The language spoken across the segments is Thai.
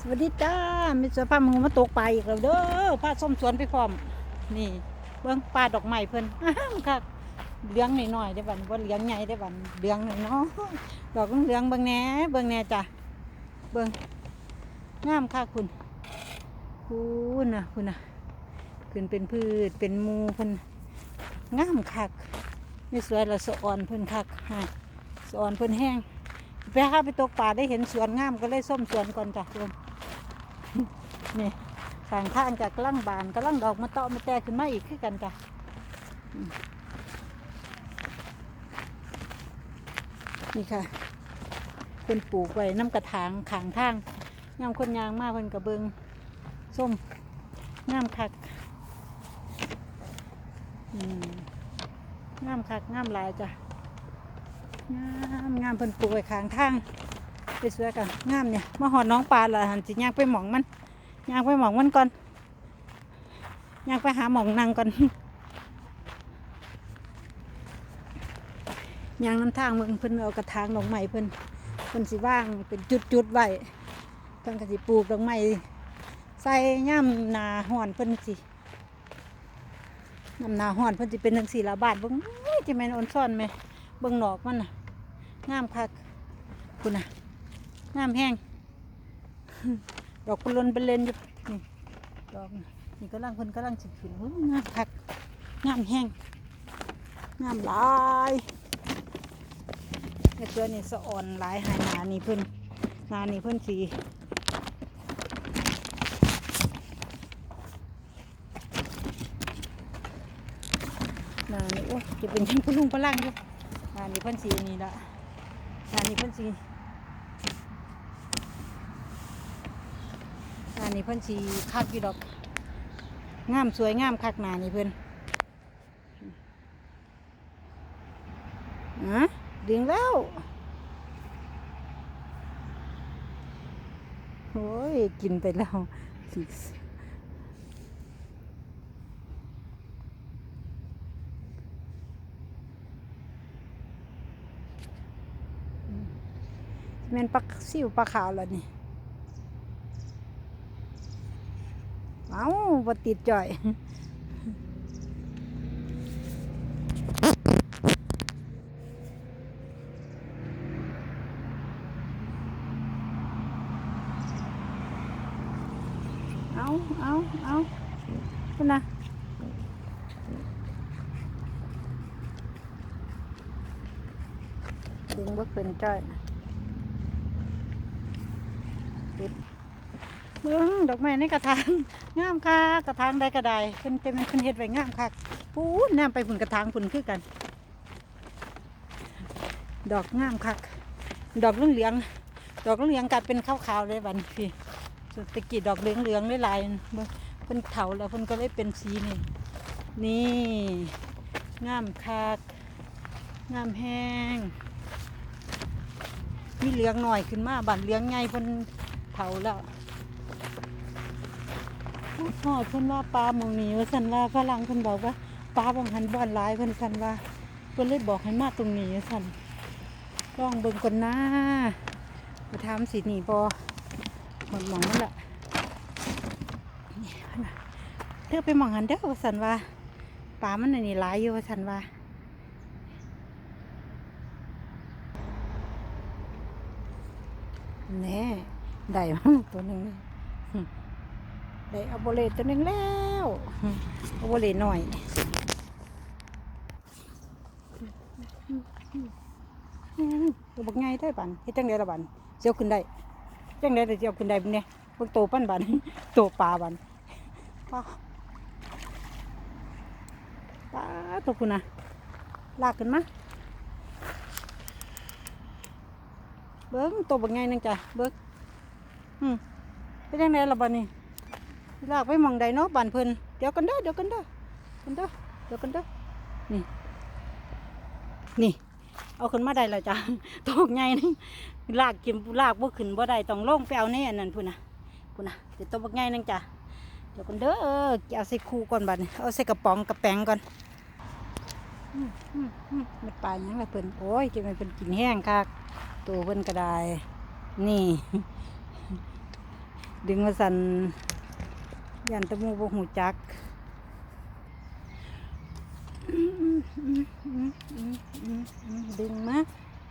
สวัสดีจ้ามีเสื้อผ้ามึงมาตกปลาอีกแล้วเด้อผ้าส้มสวนไปพร้อม นี่เบื้องปลาดอกไม้เพิ่นอ้าวค่ะเลี้ยงหน่อยๆได้บัดว่าเลี้ยงใหญ่ได้บัดเลี้ยงหน่อยเนาะดอกเหลืองเบิ่งแหน่เบิ่งแหน่จ้ะเบิ่งงามค่ะคุณคุณนะคุณนะขึ้นเป็นพืชเป็นมูเพิ่นงามคักนี่สวยละสะอ่อนเพิ่นคักฮะสะอ่อนเพิ่นแห้งไปหาไปตกปลาได้เห็นสวนงามก็เลยส้มสวนก่อนจ้ะทุกคน นี่ข้างข้างจากกำลังบานกำลังดอกมาเตาะมาแตกขึ้นมาอีกคือกันจ้ะนี่ค่ะเพิ่นปลูกไว้น้ำกระถางขางทางยามคนยางมากเพิ่นกระเบิงส้มงามคักงามคักงามหลายจ้ะงามงามเพิ่นปลูกไว้ขางทางไปสวยกันงามเนี่ยมาหอดน้องปลาละหันสิย่างไปหมองมัน ยางไปหมองมันก่อนยางไปหาหมองนางก่อนย่างน้ำทางมืองเพิ่นเอากระถางดอกไม้เพิ่นเพิ่นสิว่างเป็นจุดๆไว้เพิ่นก็สิปลูกดอกไม้ใส่ย่ำนาห่อนเพิ่นสิน้ำนาห่อนเพิ่นสิเป็นจังสี่ละบาทเบิ่งอุ้ยจะแม่นอ่อนซ่อนไหมเบิ่งหนอกมันน่ะงามคักคุณน่ะงามแห้ง ดอกกุลนเป็นเลนอยู่นี่ดอกนี่กำลังคนกำลังสิขึ้นงามคักงามแห้งงามหลายไอ้ตัวนี้สะอ่อนหลายหายหนานี่เพิ่นหนานี่เพิ่นสีหนานี่โอ้ยจะเป็นยังพลุงพลังอยู่งานนี้เพิ่นสีนี่ละงานนี้เพิ่นสี งานนี้เพิ่นสีคักอยู่ดอก งามสวยงามคักหนานี่เพิ่นอะดึงแล้ว โอ้ย กินไปแล้วแม่นปลาซิวปลาขาวแล้วนี่ เอ้าบ่ติดจ่อยเอาเอาเอาคุณนะดึงบ่เป็นจ้อยปิด เบิ่งดอกไม้ในกระถางงามค่ะกระถางใดก็ไดเพิ่นเต็มเพิ่นเฮ็ดไว้งามคักปูนน้ำไปฝุ่นกระถางฝุ่นคือกัน ดอกงามคัก ดอกเหลืองๆดอกเหลืองๆกัดเป็นขาวๆเลยบัดนพี่สุดตะกี้ดอกเหลืองเหลืองลายๆเพิ่นเถาแล้วเพิ่นก็เลยเป็นสีนี่นี่งามคักงามแห้งมีเหลืองหน่อยขึ้นมาบัดเหลืองใหญ่เพิ่นเถาแล้ว พอดเพิ่นว่าปลาหมองนี้ว่าสันว่าฝรั่งเพิ่นบอกว่าปลาบางหันบ่อนหลายเพิ่นสันว่าเพิ่นเลยบอกให้มาตรงนี้สันลองเบิ่งก่อนนะมาถามสิหนีบ่หมดหมองนั่นแหละเนว่าเธอไปหมองหันเด้อว่าสันว่าปลามันอันนี่หลายอยู่ว่าสันว่าแน่ได้มาตัวหนึ่งเลย ได้เอาโบเลตตัวหนึ่งแล้วอโบเลตหน่อยตัวบักไงได้บันเฮ็ดจังไดละบันเจียวขึ้นได้จังได้แต่เจียวขึ้นได้บุเนี่ยพวกโตปั้นบันโตปลาบันปลาปลาตัวคุณนะลากขึ้นมาเบิ้งตัวบักไงนึงจ้ะเบิ้งอืมเป็นจังไดละบันนี่ ลากไปมองใดเนาะบันเพิ่นเดี๋ยวกันเด้อเดี๋ยวกันเด้อกันเด้อเดี๋ยวกันเด้อนี่ นี่ เอาขึ้นมาได้แล้วจ้ะตัวบักไงนึงลากกินลากบ่ขึ้นบ่ได้ต้องลงไปเอาในอันนั้นพุ่นน่ะพุ่นน่ะเดี๋ยวตัวบักใหญ่นึงจ้ะเดี๋ยวกันเด้อเอาใส่คูก่อนบัดนี้เอาใส่กระป๋องกระแป้งก่อนมันปลาหยังล่ะเพิ่นโอ้ยจะไมันเพิ่นกินแห้งคักตัวเพิ่นก็ได้นี่ ดึงมาสั่น ยันตะมูบ่หูจักดึงมา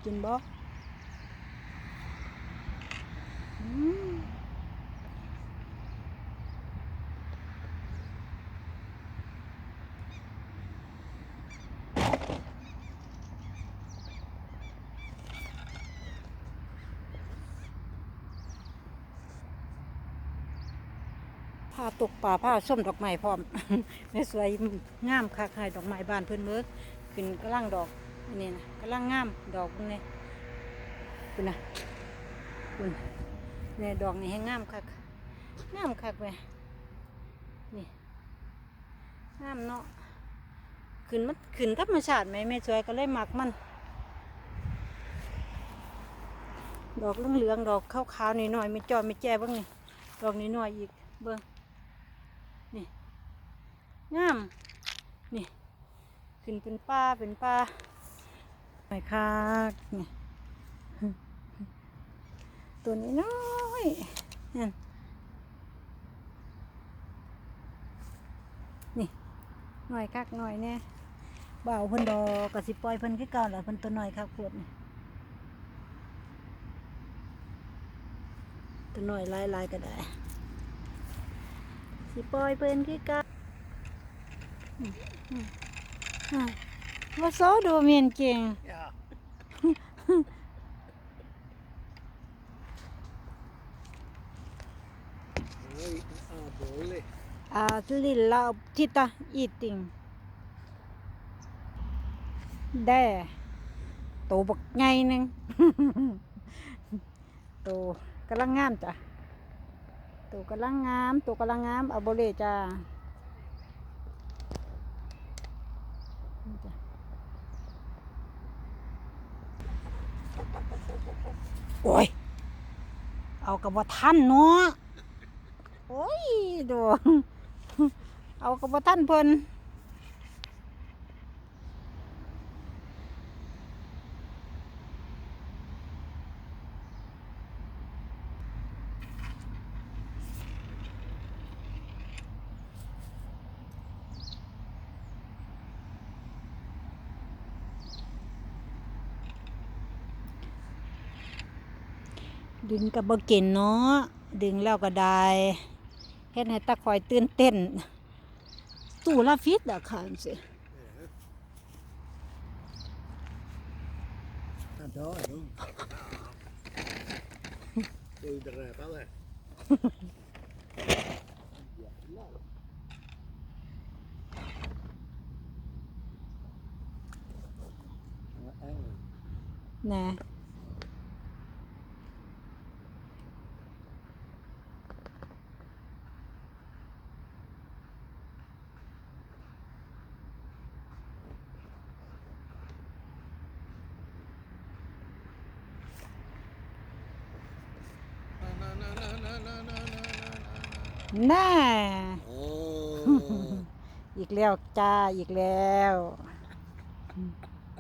กินบ่ ผ้าตกป่าผ้าส้มดอกไม้พร้อมแม่สวยงามคักให้ดอกไม้บานเพิ่นเบิกขึ้นกำลังดอกอันนี้นะกำลังงามดอกนี่คุณนะคุณนี่ดอกนี่ให้งามคักงามคักเว้ยนี่งามเนาะขึ้นมันขึ้นธรรมชาติไหมแม่สวยก็เลยหมักมัน ดอกเหลืองๆดอกขาวๆนิดหน่อยๆไม่จอยไม่แจ่เบ้างนี่ดอกนิดหน่อยๆอีกเบิ้ง นี่งาม นี่ ขึ้นเป็นป้าเป็นป้าไปคักนี่ตัวนี้น้อยนี่นี่หน่อยคักหน่อยแน่บ่าวเพิ่นดอกกะสิปล่อยเพิ่นคือเก่าแหละเพิ่นตัวหน้อยคักปวดนี่ตัวหน่อยลายลายๆก็ได้ สิปล่อยเป็นคือกันว่าโซดูเมียนเก่ง Ja. Oj, ah, dålig. อ่าลิลลาทิตาอีติงแด่โตบักไงนึงโตกำลังงามจ้ะ ตัวกำลังงาม ตัวกำลังงามเอาโบเลจ้าโอ้ย เอากับว่าท่านเนาะ โอ้ยดูเอากับว่าท่านเพิ่น ดึงกับบ่ก่นเนาะดึงแล้วก็ได้เฮ็ดให้ตาคอยตื่นเต้น ตู้ละฟิตอะค่ะสิ Ja, da น่า Åh. อีกแล้วจ้า อีกแล้ว